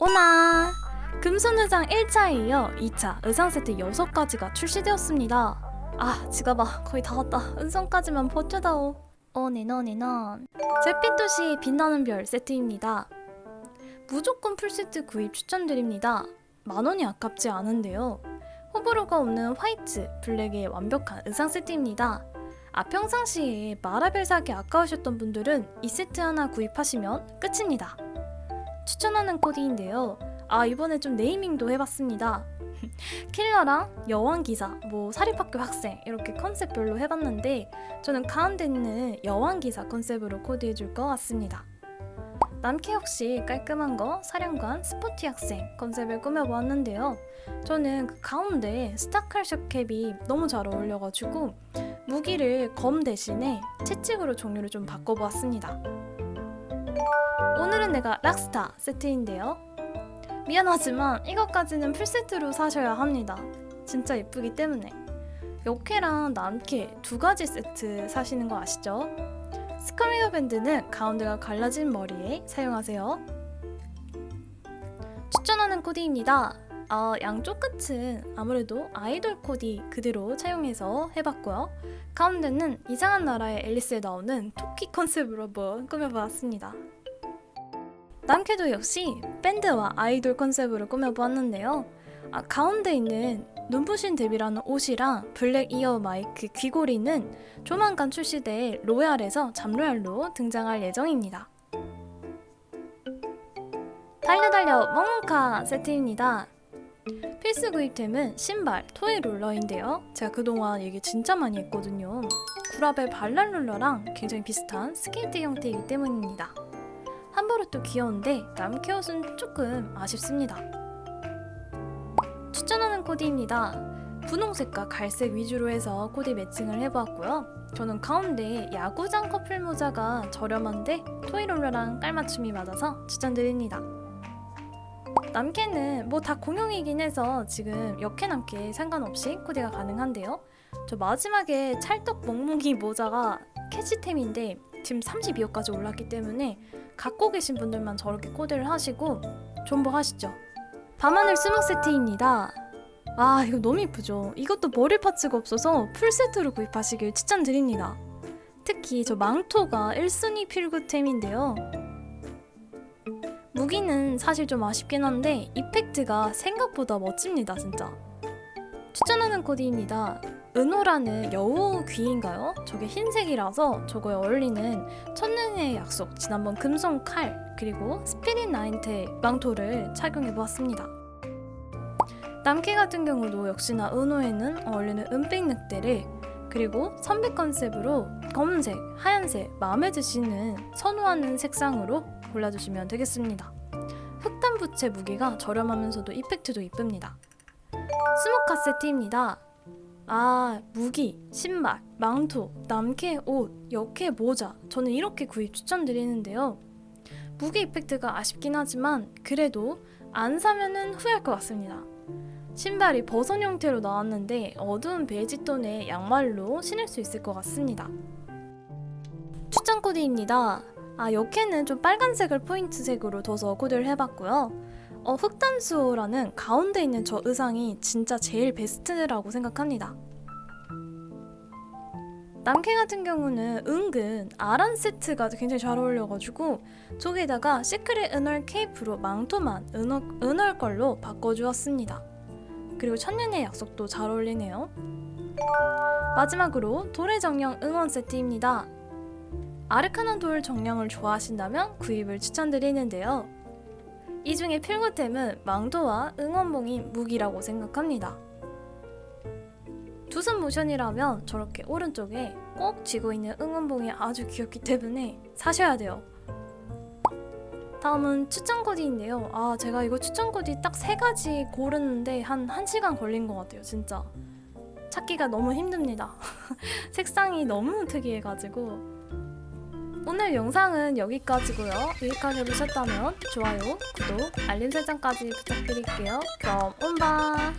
오나 금손의상 1차에 이어 2차 의상 세트 6가지가 출시되었습니다. 아 지갑아 거의 다 왔다. 은성까지만 버텨다오. 오니너니넌 잿빛도시 빛나는 별 세트입니다. 무조건 풀세트 구입 추천드립니다. 만원이 아깝지 않은데요. 호불호가 없는 화이트, 블랙의 완벽한 의상 세트입니다. 아 평상시에 마라벨 사기 아까우셨던 분들은 이 세트 하나 구입하시면 끝입니다. 추천하는 코디인데요. 아 이번에 좀 네이밍도 해봤습니다. 킬러랑 여왕 기사, 뭐 사립학교 학생 이렇게 컨셉별로 해봤는데 저는 가운데 있는 여왕 기사 컨셉으로 코디해줄 것 같습니다. 남캐 역시 깔끔한 거 사령관 스포티 학생 컨셉을 꾸며보았는데요. 저는 그 가운데 스타칼샵 캡이 너무 잘 어울려가지고 무기를 검 대신에 채찍으로 종류를 좀 바꿔보았습니다. 오늘은 내가 락스타 세트인데요. 미안하지만 이것까지는 풀세트로 사셔야 합니다. 진짜 예쁘기 때문에. 역캐랑 남캐 두 가지 세트 사시는 거 아시죠? 스컬웨어 밴드는 가운데가 갈라진 머리에 사용하세요. 추천하는 코디입니다. 어, 양쪽 끝은 아무래도 아이돌 코디 그대로 차용해서 해봤고요. 가운데는 이상한 나라의 앨리스에 나오는 토끼 컨셉으로 한번 꾸며보았습니다. 남캐도 역시 밴드와 아이돌 컨셉으로 꾸며보았는데요. 아, 가운데 있는 눈부신 데뷔라는 옷이랑 블랙 이어 마이크 귀고리는 조만간 출시될 로얄에서 잠로얄로 등장할 예정입니다. 달려달려 멍멍카 세트입니다. 필수 구입템은 신발, 토이 롤러인데요. 제가 그동안 얘기 진짜 많이 했거든요. 구라벨 발랄 롤러랑 굉장히 비슷한 스케이트 형태이기 때문입니다. 함부로 귀여운데 남캐 옷은 조금 아쉽습니다. 추천하는 코디입니다. 분홍색과 갈색 위주로 해서 코디 매칭을 해보았고요. 저는 가운데 야구장 커플 모자가 저렴한데 토이롤러랑 깔맞춤이 맞아서 추천드립니다. 남캐는 뭐 다 공용이긴 해서 지금 역캐 남캐 상관없이 코디가 가능한데요. 저 마지막에 찰떡 멍멍이 모자가 캐치템인데 지금 32호까지 올랐기 때문에 갖고 계신 분들만 저렇게 코디를 하시고 존버하시죠. 밤하늘 스모 세트입니다. 아 이거 너무 이쁘죠? 이것도 머리 파츠가 없어서 풀 세트로 구입하시길 추천드립니다. 특히 저 망토가 1순위 필구템인데요. 무기는 사실 좀 아쉽긴 한데 이펙트가 생각보다 멋집니다 진짜. 추천하는 코디입니다. 은호라는 여우 귀인가요? 저게 흰색이라서 저거에 어울리는 천년의 약속 지난번 금손 칼 그리고 스피릿 나인테 망토를 착용해 보았습니다. 남캐 같은 경우도 역시나 은호에는 어울리는 은빛 늑대를 그리고 선배 컨셉으로 검은색, 하얀색 마음에 드시는 선호하는 색상으로 골라주시면 되겠습니다. 흑단 부채 무게가 저렴하면서도 이펙트도 이쁩니다. 스모카 세트입니다. 아, 무기, 신발, 망토, 남캐 옷, 역캐 모자. 저는 이렇게 구입 추천드리는데요. 무기 이펙트가 아쉽긴 하지만 그래도 안 사면은 후회할 것 같습니다. 신발이 버선 형태로 나왔는데 어두운 베이지 톤의 양말로 신을 수 있을 것 같습니다. 추천 코디입니다. 아, 역캐는 좀 빨간색을 포인트색으로 둬서 코디를 해봤고요. 어, 흑단수라는 가운데 있는 저 의상이 진짜 제일 베스트라고 생각합니다. 남캐 같은 경우는 은근 아란 세트가 굉장히 잘 어울려가지고 저기에다가 시크릿 은얼 케이프로 망토만 은얼, 은얼 걸로 바꿔주었습니다. 그리고 천년의 약속도 잘 어울리네요. 마지막으로 돌의 정령 응원 세트입니다. 아르카나 돌 정령을 좋아하신다면 구입을 추천드리는데요. 이 중에 필구템은 망토와 응원봉인 무기라고 생각합니다. 두손 모션이라면 저렇게 오른쪽에 꼭 쥐고 있는 응원봉이 아주 귀엽기 때문에 사셔야 돼요. 다음은 추천 코디인데요. 아, 제가 이거 추천 코디 딱 세 가지 고르는데 한 1시간 걸린 것 같아요, 진짜. 찾기가 너무 힘듭니다. 색상이 너무 특이해가지고. 오늘 영상은 여기까지고요. 여기까지 보셨다면 좋아요, 구독, 알림 설정까지 부탁드릴게요. 그럼 온바!